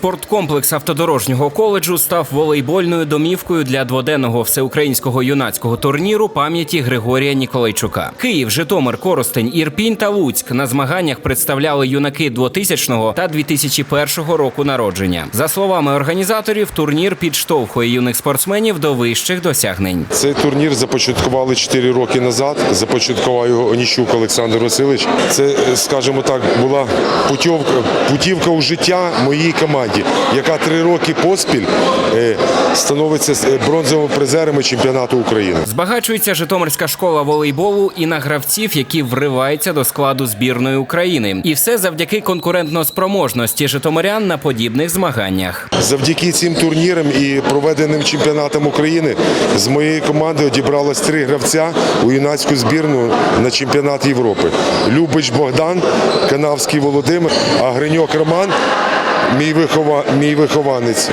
Спорткомплекс автодорожнього коледжу став волейбольною домівкою для дводенного всеукраїнського юнацького турніру пам'яті Григорія Ніколайчука. Київ, Житомир, Коростень, Ірпінь та Луцьк на змаганнях представляли юнаки 2000 та 2001 року народження. За словами організаторів, турнір підштовхує юних спортсменів до вищих досягнень. Цей турнір започаткували 4 роки назад. Започаткував його Оніщук Олександр Васильович. Це, скажімо так, була путівка, путівка у життя моїй команді, яка три роки поспіль е, становиться е, бронзовими призерами чемпіонату України. Збагачується Житомирська школа волейболу і на гравців, які вриваються до складу збірної України. І все завдяки конкурентноспроможності житомирян на подібних змаганнях. Завдяки цим турнірам і проведеним чемпіонатам України з моєї команди одібралось три гравця у юнацьку збірну на чемпіонат Європи. Любич Богдан, Канавський Володимир, а Гриньок Роман. Мій, вихова... мій вихованець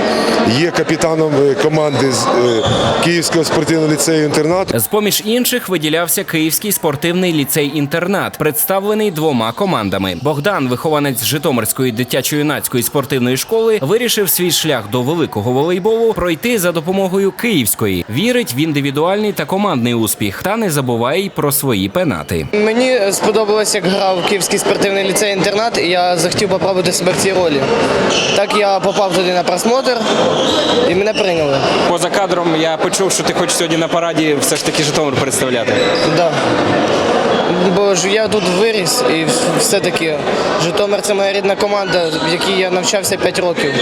є капітаном е, команди з е, Київського спортивного ліцею інтернат. З поміж інших виділявся Київський спортивний ліцей-інтернат, представлений двома командами. Богдан, вихованець Житомирської дитячо-юнацької спортивної школи, вирішив свій шлях до великого волейболу пройти за допомогою київської. Вірить в індивідуальний та командний успіх, та не забуває й про свої пенати. Мені сподобалось, як грав Київський спортивний ліцей інтернат, і я захотів попробувати себе в цій ролі. Так я попав туди на просмотр і мене прийняли. Поза кадром я почув, що ти хочеш сьогодні на параді все ж таки Житомир представляти. Да. Бо ж я тут виріс і все-таки Житомир це моя рідна команда, в якій я навчався 5 років.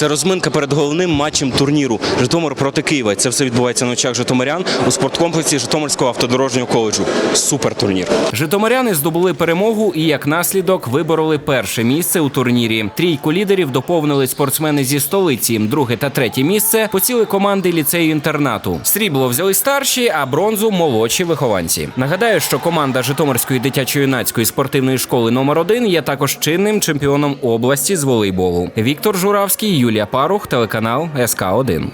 Це розминка перед головним матчем турніру Житомир проти Києва. Це все відбувається на очах житомирян у спорткомплексі Житомирського автодорожнього коледжу. Супер турнір. Житомиряни здобули перемогу і як наслідок вибороли перше місце у турнірі. Трійку лідерів доповнили спортсмени зі столиці. Друге та третє місце посіли команди ліцею інтернату. Срібло взяли старші, а бронзу молодші вихованці. Нагадаю, що команда Житомирської дитячо-юнацької спортивної школи номер 1 є також чинним чемпіоном області з волейболу. Віктор Журавський, Юлія Парух, телеканал СК 1